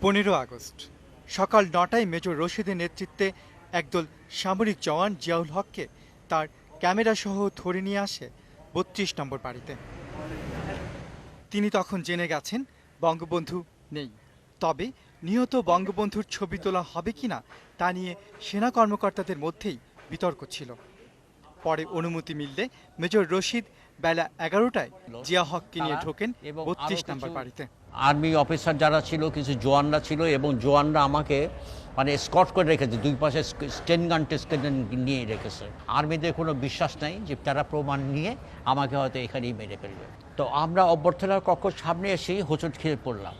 পনেরো আগস্ট। সকাল নটায় মেজর রশিদের নেতৃত্বে একদল সামরিক জওয়ান জিয়াউল হককে তার ক্যামেরা সহ ধরে নিয়ে আসে বত্রিশ নম্বর বাড়িতে। তিনি তখন জেনে গেছেন বঙ্গবন্ধু নেই। তবে নিহত বঙ্গবন্ধুর ছবি তোলা হবে কিনা তা নিয়ে সেনা কর্মকর্তাদের মধ্যেই বিতর্ক ছিল। পরে অনুমতি মিললে মেজর রশিদ বেলা এগারোটায় জিয়া হককে নিয়ে ঢোকেন বত্রিশ নম্বর বাড়িতে। আর্মি অফিসার যারা ছিল কিছু জওয়ানরা ছিল এবং জওয়ানরা আমাকে মানে স্কট করে রেখেছে দুই পাশে স্টেন গান টেস্টেন নিয়ে রেখেছে। আর্মিদের কোনো বিশ্বাস নাই যে তারা প্রমাণ নিয়ে আমাকে হয়তো এখানেই মেরে ফেলবে। তো আমরা অভ্যর্থনার কক্ষ সামনে এসেই হোঁচট খেয়ে পড়লাম।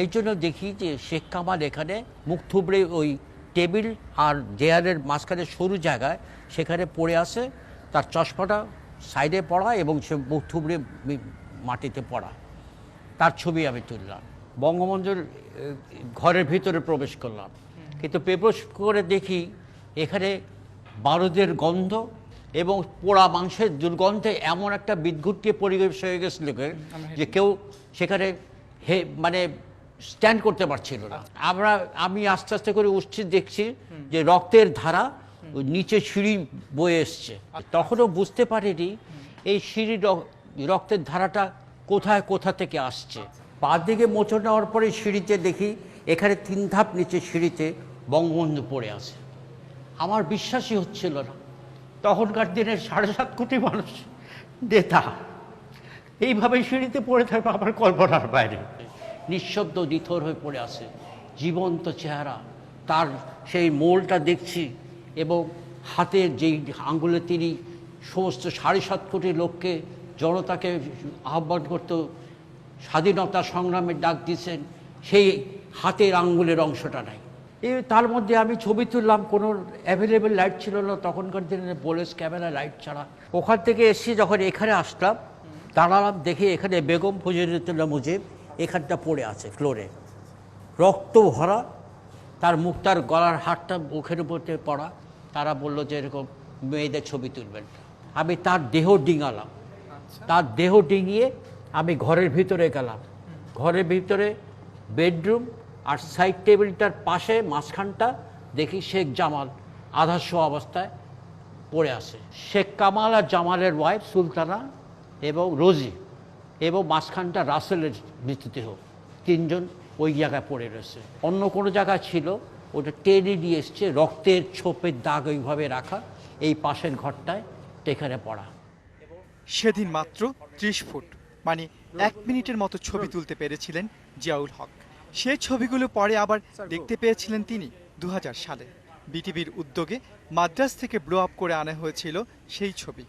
এই জন্য দেখি যে শেখ কামাল এখানে মুখ থুবড়ে ওই টেবিল আর দেয়ালের মাঝখানে সরু জায়গায় সেখানে পড়ে আছে তার চশমাটা সাইডে পড়া এবং সে মুখ থুবড়ে মাটিতে পড়া। তার ছবি আমি তুললাম। বঙ্গবন্ধুর ঘরের ভিতরে প্রবেশ করলাম। কিন্তু প্রবেশ করে দেখি এখানে বারুদের গন্ধ এবং পোড়া মাংসের দুর্গন্ধে এমন একটা বিদ্যুৎকে পরিবেশ হয়ে গেছিল যে কেউ সেখানে হে মানে স্ট্যান্ড করতে পারছিল না। আমরা, আমি আস্তে আস্তে করে উঠছি, দেখছি যে রক্তের ধারা নিচে সিঁড়ি বয়ে এসছে। তখনও বুঝতে পারিনি এই সিঁড়ি রক্তের ধারাটা কোথায়, কোথা থেকে আসছে। পা দিকে মোচড় নেওয়ার পরে সিঁড়িতে দেখি এখানে তিন ধাপ নিচে সিঁড়িতে বঙ্গবন্ধু পড়ে আছে। আমার বিশ্বাসই হচ্ছিল না। তখনকার দিনের সাড়ে সাত কোটি মানুষ নেতা। এইভাবে সিঁড়িতে পড়ে থাকবে, আমার কল্পনার বাইরে। নিঃশব্দ নিথর হয়ে পড়ে আছে। জীবন্ত চেহারা। তার সেই মোলটা দেখছি এবং হাতের যেই আঙ্গুলে তিনি সমস্ত সাড়ে সাত কোটি লোককে, জনতাকে আহ্বান করত স্বাধীনতা সংগ্রামের ডাক দিয়েছেন, সেই হাতের আঙ্গুলের অংশটা নাই। এই তার মধ্যে আমি ছবি তুললাম, কোনো অ্যাভেলেবেল লাইট ছিল না। তখনকার দিনে বোলেস ক্যামেরা লাইট ছাড়া। ওখান থেকে এসে যখন এখানে আসলাম, দাঁড়ালাম, দেখে এখানে বেগম ফজিরতুল্লাহ মুজিব এখানটা পড়ে আছে ফ্লোরে। রক্ত ভরা তার মুখ তার গলার হাতটা মুখের উপর দিয়ে পড়া। তারা বলল যে এরকম মেয়েদের ছবি তুলবেন। আমি তার দেহ ডিঙালাম। তার দেহ ডিঙিয়ে আমি ঘরের ভিতরে গেলাম। ঘরের ভিতরে বেডরুম আর সাইড টেবিলটার পাশে মাঝখানটা দেখি শেখ জামাল আধাস্য অবস্থায় পড়ে আছে। শেখ কামাল আর জামালের ওয়াইফ সুলতানা এবং রোজি। এবং মাঝখানটা রাসেলের মৃতদেহ। তিনজন ওই জায়গায় পড়ে রয়েছে। অন্য কোনো জায়গায় ছিল, ওটা টেনে নিয়ে এসছে, রক্তের ছোপের দাগ ওইভাবে রাখা, এই পাশের ঘরটায় এখানে পড়া। সেদিন মাত্র ত্রিশ ফুট মানে এক মিনিটের মতো ছবি তুলতে পেরেছিলেন জিয়াউল হক। সেই ছবিগুলো পরে আবার দেখতে পেয়েছিলেন তিনি দু হাজার সালে। বিটিভির উদ্যোগে মাদ্রাস থেকে ব্লো আপ করে আনা হয়েছিল সেই ছবি।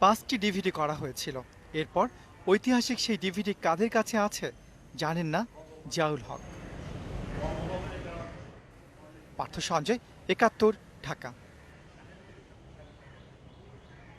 পাঁচটি ডিভিডি করা হয়েছিল। এরপর ঐতিহাসিক সেই ডিভিডি কাদের কাছে আছে জানেন না জিয়াউল হক। পার্থ সঞ্জয়, একাত্তর, ঢাকা।